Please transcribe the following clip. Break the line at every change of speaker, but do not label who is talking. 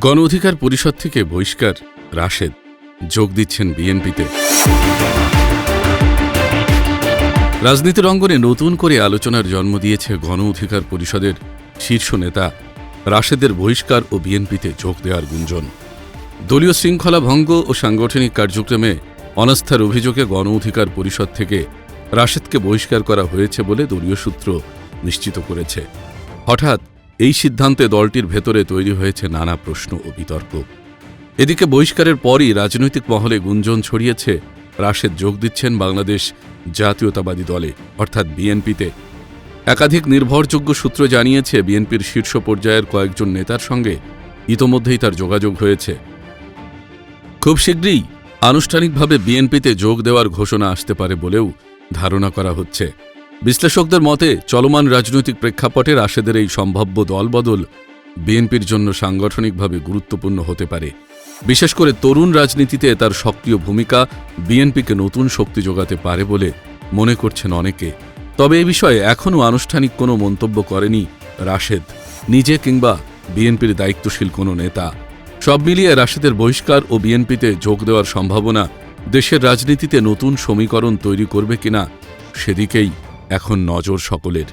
গণ অধিকার পরিষদ থেকে বহিষ্কার রাশেদ। যোগ দিচ্ছেন বিএনপিতে। রাজনীতির অঙ্গনে নতুন করে আলোচনার জন্ম দিয়েছে গণ অধিকার পরিষদের শীর্ষ নেতা। রাশেদের বহিষ্কার ও বিএনপিতে যোগ দেওয়ার গুঞ্জন। দলীয় শৃঙ্খলা ভঙ্গ ও সাংগঠনিক কার্যক্রমে অনাস্থার অভিযোগে গণ অধিকার পরিষদ থেকে রাশেদকে বহিষ্কার করা হয়েছে বলে দলীয় সূত্র নিশ্চিত করেছে। হঠাৎ এই সিদ্ধান্তে দলটির ভেতরে তৈরি হয়েছে নানা প্রশ্ন ও বিতর্ক। এদিকে বহিষ্কারের পরই রাজনৈতিক মহলে গুঞ্জন ছড়িয়েছে, রাশেদ যোগ দিচ্ছেন বাংলাদেশ জাতীয়তাবাদী দলে, অর্থাৎ বিএনপিতে। একাধিক নির্ভরযোগ্য সূত্র জানিয়েছে, বিএনপির শীর্ষ পর্যায়ের কয়েকজন নেতার সঙ্গে ইতোমধ্যেই তার যোগাযোগ হয়েছে। খুব শীঘ্রই আনুষ্ঠানিকভাবে বিএনপিতে যোগ দেওয়ার ঘোষণা আসতে পারে বলেও ধারণা করা হচ্ছে। বিশ্লেষকদের মতে, চলমান রাজনৈতিক প্রেক্ষাপটে রাশেদের এই সম্ভাব্য দলবদল বিএনপির জন্য সাংগঠনিকভাবে গুরুত্বপূর্ণ হতে পারে। বিশেষ করে তরুণ রাজনীতিতে তার সক্রিয় ভূমিকা বিএনপিকে নতুন শক্তি যোগাতে পারে বলে মনে করছেন অনেকে। তবে এ বিষয়ে এখনও আনুষ্ঠানিক কোনো মন্তব্য করেনি রাশেদ, নিজে কিংবা বিএনপির দায়িত্বশীল কোনো নেতা। সব মিলিয়ে রাশেদের বহিষ্কার ও বিএনপিতে যোগ দেওয়ার সম্ভাবনা দেশের রাজনীতিতে নতুন সমীকরণ তৈরি করবে কিনা সেদিকেই এখন নজর সকলের।